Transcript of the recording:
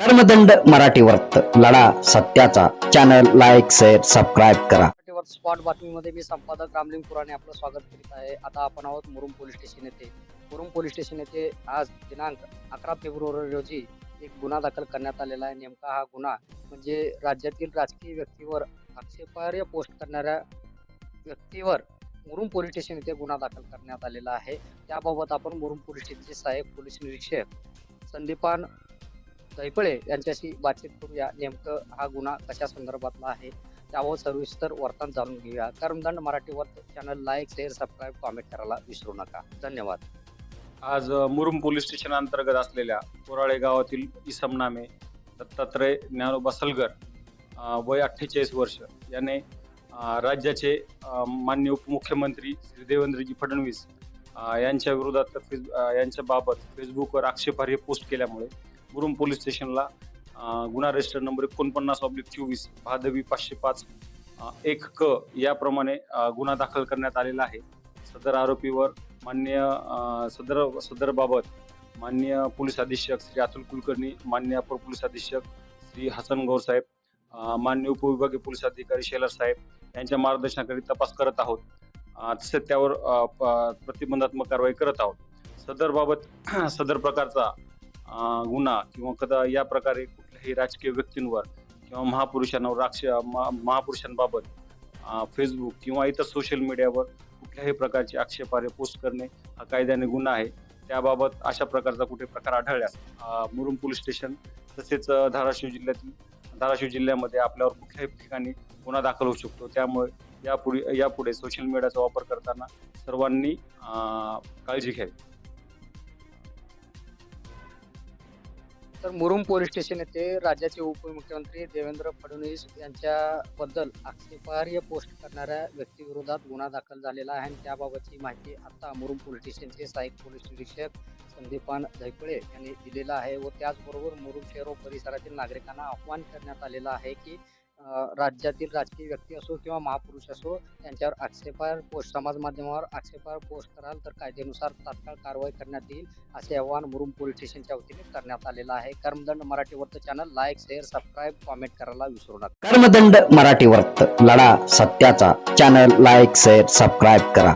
कर्मदंड मराठी वर्त लढा सत्याचा. चॅनल लाईक शेअर सबस्क्राईब करा. स्पॉट बातमीमध्ये मी संपादक रामलिंग पुराणे आपलं स्वागत करीत आहे. आता आपण आहोत मुरुम पोलीस स्टेशन येथे. मुरुम पोलीस स्टेशन येथे आज दिनांक अकरा फेब्रुवारी रोजी एक गुन्हा दाखल करण्यात आलेला आहे. नेमका हा गुन्हा म्हणजे राज्यातील राजकीय व्यक्तीवर आक्षेपार्ह पोस्ट करणाऱ्या व्यक्तीवर मुरुम पोलीस स्टेशन येथे गुन्हा दाखल करण्यात आलेला आहे. त्याबाबत आपण मुरुम पोलीस स्टेशनचे सहाय्यक पोलीस निरीक्षक संदीपान दैपळे यांच्याशी बातचीत करूया. नेमकं हा गुन्हा कशा संदर्भातला आहे? त्यावर सविस्तर वर्तन जाणून घेऊया. कर्मदंड मराठीवर channel like share subscribe comment करायला विसरू नका. धन्यवाद. आज मुरुम पोलीस स्टेशन अंतर्गत असलेल्या कोराळे गावातील इसम नामे दत्तात्रय ज्ञानोबा सलगर वय अठ्ठेचाळीस वर्ष. याने राज्याचे मान्य उपमुख्यमंत्री श्री देवेंद्रजी फडणवीस यांच्या विरोधात फेस यांच्याबाबत फेसबुकवर आक्षेपार्ह पोस्ट केल्यामुळे मुरुम पोलीस स्टेशनला गुन्हा रजिस्टर नंबर एकोणपन्नास ऑब्लिक चोवीस भादवी पाचशे पाच एक क याप्रमाणे गुन्हा दाखल करण्यात आलेला आहे. सदर आरोपीवर मान्य सदर सदर बाबत माननीय पोलीस अधीक्षक श्री अतुल कुलकर्णी मान्य अपर पोलीस अधीक्षक श्री हसन गौर साहेब मान्य उपविभागीय पोलीस अधिकारी शेलर साहेब यांच्या मार्गदर्शनाखाली तपास करत आहोत. तसेच त्यावर प- प्रतिबंधात्मक कारवाई करत आहोत. सदर बाबत सदर प्रकारचा गुन्हा किंवा कदा या प्रकारे कुठल्याही राजकीय व्यक्तींवर किंवा महापुरुषांवर राक्ष महापुरुषांबाबत फेसबुक किंवा इतर सोशल मीडियावर कुठल्याही प्रकारचे आक्षेपार्ह पोस्ट करणे हा कायद्याने गुन्हा आहे. त्याबाबत अशा प्रकारचा कुठे प्रकार आढळल्यास मुरुम पोलीस स्टेशन तसेच धाराशिव जिल्ह्यातील धाराशिव जिल्ह्यामध्ये आपल्यावर कुठल्याही ठिकाणी गुन्हा दाखल होऊ शकतो. त्यामुळे यापुढे यापुढे सोशल मीडियाचा वापर करताना सर्वांनी काळजी घ्यावी. तर मुरुम पोलीस स्टेशन येथे राज्याचे उपमुख्यमंत्री देवेंद्र फडणवीस यांच्याबद्दल आक्षेपार्ह पोस्ट करणाऱ्या व्यक्तीविरोधात गुन्हा दाखल झालेला आहे. आणि त्याबाबतची माहिती आता मुरुम पोलीस स्टेशनचे सहाय्यक पोलीस निरीक्षक संदीपान धैपळे यांनी दिलेला आहे व त्याचबरोबर मुरुम शहर व परिसरातील नागरिकांना आव्हान करण्यात आलेलं आहे की राज्यातील राजकीय व्यक्ती असो किंवा महापुरुष असो त्यांच्यावर आक्षेपार पोस्ट समाज माध्यमावर आक्षेपार पोस्ट कराल तर कायद्यानुसार तात्काळ कारवाई करण्यात येईल असे आव्हान मुरुम पोलीस स्टेशनच्या वतीने करण्यात आलेलं आहे. कर्मदंड मराठी वर्त channel like share subscribe comment करायला विसरू नका. कर्मदंड मराठी वर्त लढा सत्याचा. चॅनल लाईक शेअर सबस्क्राईब करा.